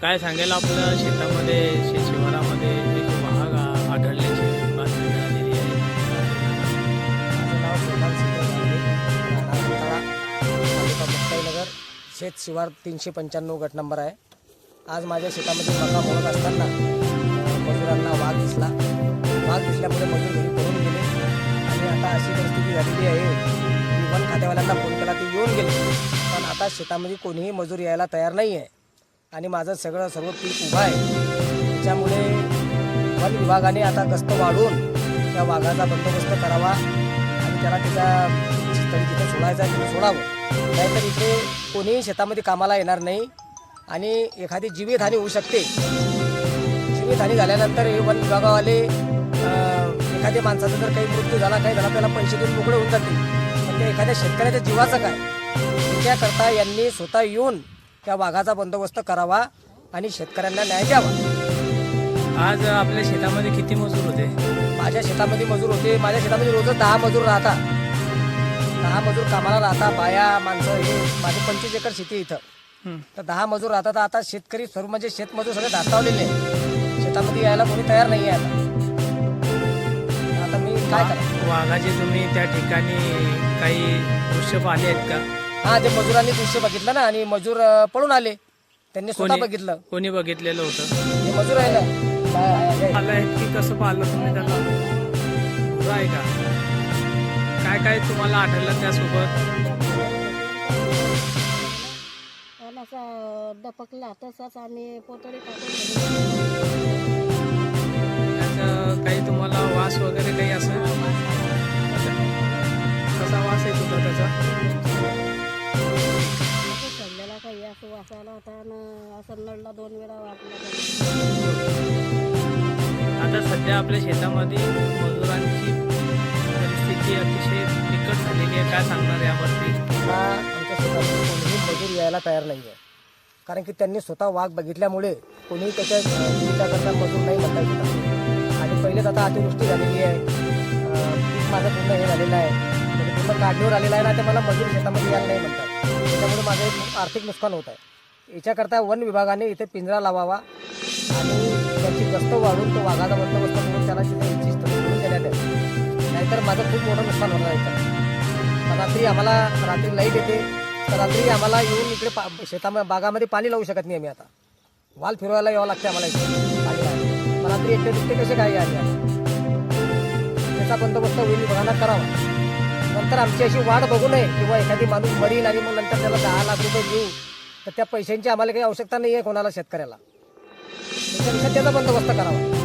काय सांगेल आपलं शेतामध्ये शिवारामध्ये एक महाग आढळल्याची बातमी मिळालेली आहे. माझं नाव मुक्ताईनगर. शेत शिवार तीनशे पंच्याण्णव गट नंबर आहे. आज माझ्या शेतामध्ये मका मोडत असताना मजुरांना वाघ दिसला. वाघ दिसल्यामुळे मजूर घरी पळून गेले. आणि आता अशी परिस्थिती झालेली आहे. की वन खात्यावाल्यांना फोन केला ते येऊन गेले. पण आता शेतामध्ये कोणीही मजूर यायला तयार नाही आहे आणि माझं सगळं सर्व पीक उभं आहे. त्याच्यामुळे वन विभागाने आता गस्त वाढून त्या वाघाचा बंदोबस्त करावा आणि त्याला त्याच्या तरी तिथं सोडायचा आहे सोडावं. नाहीतर इथे कोणीही शेतामध्ये कामाला येणार नाही आणि एखादी जीवितहानी होऊ शकते. जीवितहानी झाल्यानंतर हे वन विभागावाले एखाद्या माणसाचा जर काही मृत्यू झाला काही झाला त्याला पैसे देऊन मोकळे होऊन जातील. पण त्या एखाद्या शेतकऱ्याच्या जीवाचं काय? त्याकरता यांनी स्वतः येऊन त्या वाघाचा बंदोबस्त करावा आणि शेतकऱ्यांना न्याय द्यावा. आज आपल्या शेतामध्ये किती मजूर होते? माझ्या शेतामध्ये मजूर होते. माझ्या शेतामध्ये रोज दहा मजूर राहतात. दहा मजूर कामाला राहतात बाया माणसं हे. माझे पंचवीस एकर शेती इथं. तर दहा मजूर राहतात. आता शेतकरी सर्व म्हणजे शेतमजूर सगळे धास्तावलेले शेतामध्ये यायला कोणी तयार नाही आहे आता. आता मी काय करा वाघाचे तुम्ही त्या ठिकाणी काही दृश्य पाहिले आहेत का? हा ते मजुरांनी दृश्य बघितलं ना आणि मजूर अं, पळून आले. त्यांनी स्वतः कोणी बघितलं. कोणी बघितलेलं होतं? हे मजूर आहे ना. काय आहे की कसं पाहिलं तुम्ही त्याला? बरं आहे का? काय काय तुम्हाला आढळलं त्यासोबत? आणि असा दपकला तसाच आम्ही पोतळी टाकून त्याचं काही तुम्हाला वास वगैरे काही असं दोन वेळा वाटला आता सध्या आपल्या शेतामध्ये मजुरांची परिस्थिती अतिशय बिकट झालेली आहे. काय सांगणार यावरती? आता आमच्या शेतामध्ये कोणीही मजूर यायला तयार नाही आहे कारण की त्यांनी स्वतः वाघ बघितल्यामुळे कोणीही त्याच्या जीविताकरता मजूर नाही म्हणता येत. आणि पहिलेच आता अतिवृष्टी झालेली आहे. पीक माझं पूर्ण हे झालेलं आहे. म्हणजे पूर्ण काढणीवर आलेलं आहे ना ते मला मजूर शेतामध्ये यायला नाही म्हणतात. त्याच्यामुळे माझं एक आर्थिक नुकसान होत आहे. याच्याकरता वन विभागाने इथे पिंजरा लावावा. आणि त्याची गस्त वाढून तो वाघाचा बंदोबस्त म्हणून त्याला तिथे इच्छित सोडून देण्यात यावे. नाहीतर माझं खूप मोठं नुकसान होणार आहे रात्री आम्हाला रात्री लाइट येते. तर रात्री आम्हाला येऊन इकडे पा शेतामध्ये बागामध्ये पाणी लावू शकत नाही आम्ही आता. वाल फिरवायला यावं लागते आम्हाला इथे. पाणी रात्री एकटे दुसरे कसे काय आले त्याचा बंदोबस्त होईल विभागांना करावा. नंतर आमची अशी वाट बघू नये किंवा एखादी माणूस मरील आणि मग नंतर त्याला दहा लाख रुपये देऊ. तर त्या पैशांची आम्हाला काही आवश्यकता नाही आहे कोणाला शेतकऱ्याला. त्याचा बंदोबस्त करावा.